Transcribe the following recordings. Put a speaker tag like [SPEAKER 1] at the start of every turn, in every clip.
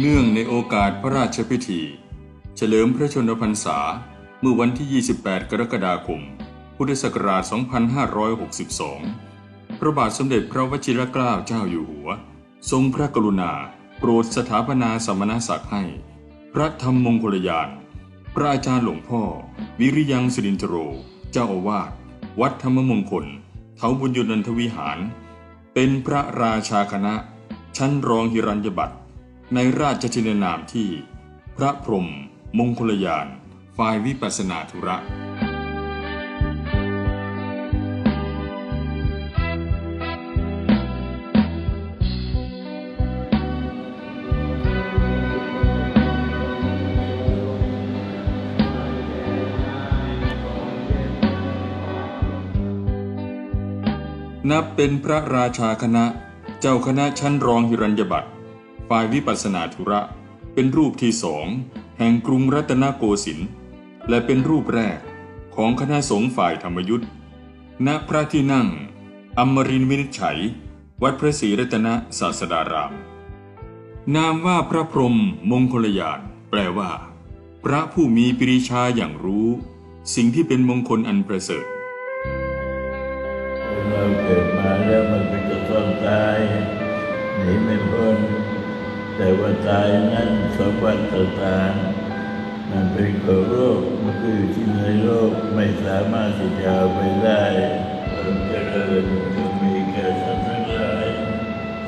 [SPEAKER 1] เนื่องในโอกาสพระราชพิธี เฉลิมพระชนมพรรษาเมื่อวันที่ 28 กรกฎาคม พุทธศักราช 2562 พระบาทสมเด็จพระวชิรเกล้าเจ้าอยู่หัว ทรงพระกรุณา โปรดสถาปนาสมณศักดิ์ให้ พระธรรมมงคลยาน พระอาจารย์หลวงพ่อ วิริยังสิรินทโร เจ้าอาวาส วัดธรรมมงคลเถาบุญยนันทวิหาร เป็นพระราชาคณะ ชั้นรองฮิรัญญบัตร ในราชชินนามที่ พระพรหมมงคลยานฝ่ายวิปัสนาธุระ นับเป็นพระราชาคณะ เจ้าคณะชั้นรองฮิรัญญบัตร ฝ่ายวิปัสนาธุระ เป็นรูปที่สองแห่งกรุงรัตนโกสินทร์และเป็นรูปแรกของคณะสงฆ์ฝ่ายธรรมยุทธ์ณพระที่นั่งอมรินทร์วินิจฉัย วัดพระศรีรัตนศาสดาราม นามว่าพระพรหมมงคลยานแปลว่า พระผู้มีปริชาอย่างรู้ สิ่งที่เป็นมงคลอันประเสริฐ
[SPEAKER 2] เราเกิดมาแล้วมันก็จะต้องตายหนีไม่พ้น แต่ว่าตายนั้นสมบัติต่างๆมันเป็นของโลกมันก็อยู่ที่ในโลกไม่สามารถที่จะเอาไปได้ความเจริญจะมีแก่สัตว์ทั้งหลาย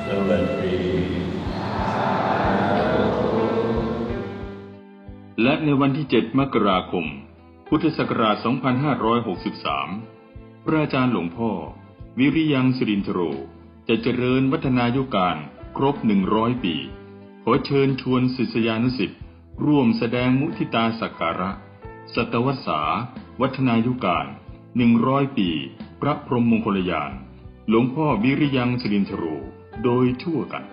[SPEAKER 2] สวัสดี
[SPEAKER 1] และในวันที่ 7 มกราคม พุทธศักราช 2563 พระอาจารย์หลวงพ่อ วิริยังสิรินทโร จะเจริญวัฒนายุการครบ 100 ปี อเชิญชวนศิษยานุสิษย์ร่วมแสดงมุทิตาสักการะ สัตวัสาวัฒนายุการหนึ่งร้อยปี พระพรหมมงคลยาน หลวงพ่อวิริยังสิรินทรู โดยทั่วกัน